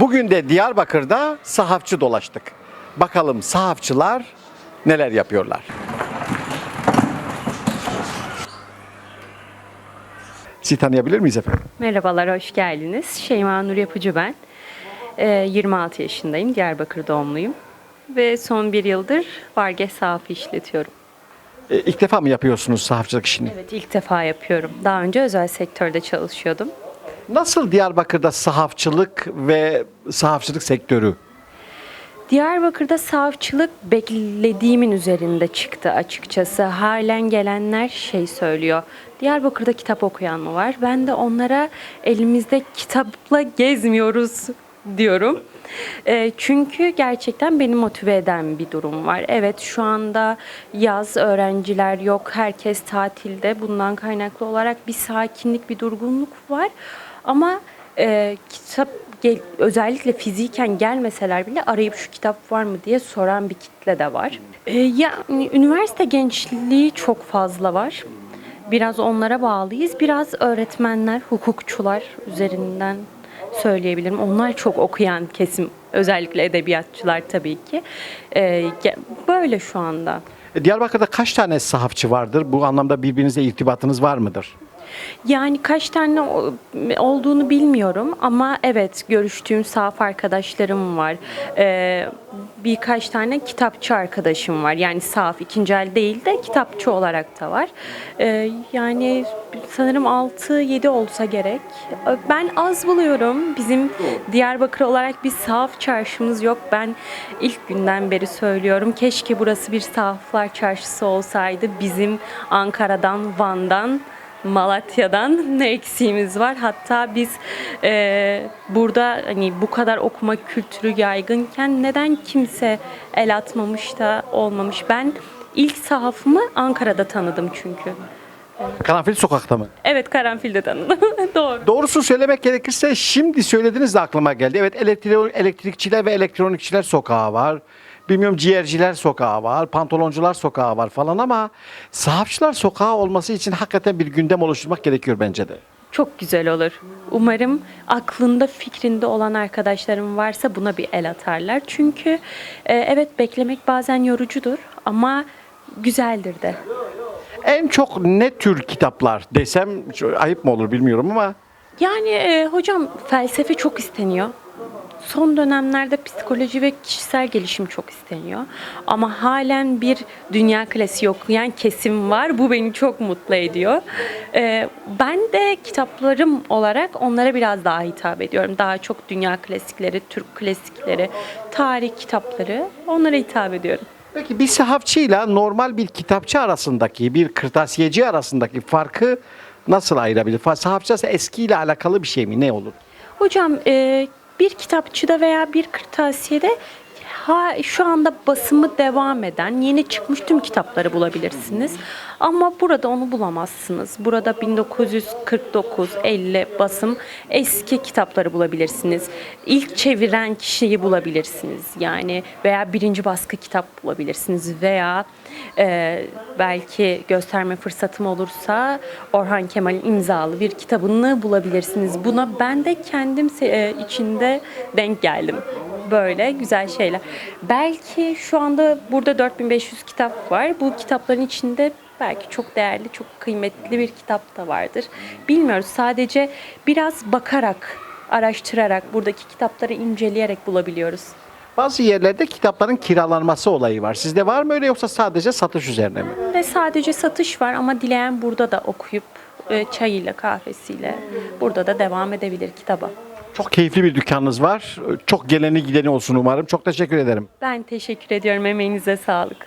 Bugün de Diyarbakır'da sahafçı dolaştık. Bakalım sahafçılar neler yapıyorlar. Sizi tanıyabilir miyiz efendim? Merhabalar, hoş geldiniz. Şeyma Nur Yapıcı ben. Ee, 26 yaşındayım, Diyarbakır doğumluyum. Ve son bir yıldır Varge Safi işletiyorum. E, ilk defa mı yapıyorsunuz sahafçılık işini? Evet, ilk defa yapıyorum. Daha önce özel sektörde çalışıyordum. Nasıl Diyarbakır'da sahafçılık ve sahafçılık sektörü? Diyarbakır'da savcılık beklediğimin üzerinde çıktı açıkçası. Halen gelenler şey söylüyor. Diyarbakır'da kitap okuyan mı var? Ben de onlara elimizde kitapla gezmiyoruz diyorum. E, çünkü gerçekten beni motive eden bir durum var. Evet şu anda yaz öğrenciler yok. Herkes tatilde. Bundan kaynaklı olarak bir sakinlik, bir durgunluk var. Ama e, kitap gel- özellikle fiziken gelmeseler bile arayıp şu kitap var mı diye soran bir kitle de var. E, yani üniversite gençliği çok fazla var. Biraz onlara bağlıyız. Biraz öğretmenler, hukukçular üzerinden söyleyebilirim. Onlar çok okuyan kesim. Özellikle edebiyatçılar tabii ki. E, böyle şu anda. E, Diyarbakır'da kaç tane sahafçı vardır? Bu anlamda birbirinizle irtibatınız var mıdır? Yani kaç tane olduğunu bilmiyorum ama evet görüştüğüm sahaf arkadaşlarım var. Ee, birkaç tane kitapçı arkadaşım var. Yani sahaf ikinci el değil de kitapçı olarak da var. Ee, yani sanırım 6-7 olsa gerek. Ben az buluyorum. Bizim Diyarbakır olarak bir sahaf çarşımız yok. Ben ilk günden beri söylüyorum. Keşke burası bir sahaflar çarşısı olsaydı. Bizim Ankara'dan, Van'dan Malatya'dan ne eksiğimiz var? Hatta biz e, burada hani bu kadar okuma kültürü yaygınken neden kimse el atmamış da olmamış? Ben ilk sahafımı Ankara'da tanıdım çünkü. Karanfil sokakta mı? Evet Karanfil'de tanıdım. Doğru. Doğrusunu söylemek gerekirse şimdi söylediğiniz de aklıma geldi. Evet elektri- elektrikçiler ve elektronikçiler sokağı var. Bilmiyorum ciğerciler sokağı var, pantoloncular sokağı var falan ama sahafçılar sokağı olması için hakikaten bir gündem oluşturmak gerekiyor bence de. Çok güzel olur. Umarım aklında fikrinde olan arkadaşlarım varsa buna bir el atarlar. Çünkü e, evet beklemek bazen yorucudur ama güzeldir de. En çok ne tür kitaplar desem ayıp mı olur bilmiyorum ama Yani e, hocam felsefe çok isteniyor. Son dönemlerde psikoloji ve kişisel gelişim çok isteniyor. Ama halen bir dünya klasiği okuyan kesim var. Bu beni çok mutlu ediyor. E, ben de kitaplarım olarak onlara biraz daha hitap ediyorum. Daha çok dünya klasikleri, Türk klasikleri, tarih kitapları onlara hitap ediyorum. Peki bir sahafçıyla normal bir kitapçı arasındaki, bir kırtasiyeci arasındaki farkı nasıl ayırabilir? Sahafçı eskiyle alakalı bir şey mi? Ne olur? Hocam e, bir kitapçıda veya bir kırtasiyede ha, şu anda basımı devam eden yeni çıkmış tüm kitapları bulabilirsiniz. Ama burada onu bulamazsınız. Burada 1949-50 basım eski kitapları bulabilirsiniz. İlk çeviren kişiyi bulabilirsiniz. Yani veya birinci baskı kitap bulabilirsiniz veya e, belki gösterme fırsatım olursa Orhan Kemal'in imzalı bir kitabını bulabilirsiniz. Buna ben de kendim e, içinde denk geldim. Böyle güzel şeyler. Belki şu anda burada 4500 kitap var. Bu kitapların içinde belki çok değerli, çok kıymetli bir kitap da vardır. Bilmiyoruz. Sadece biraz bakarak, araştırarak, buradaki kitapları inceleyerek bulabiliyoruz. Bazı yerlerde kitapların kiralanması olayı var. Sizde var mı öyle yoksa sadece satış üzerine mi? Ve sadece satış var ama dileyen burada da okuyup e, çayıyla, kahvesiyle burada da devam edebilir kitaba. Çok keyifli bir dükkanınız var. Çok geleni gideni olsun umarım. Çok teşekkür ederim. Ben teşekkür ediyorum. Emeğinize sağlık.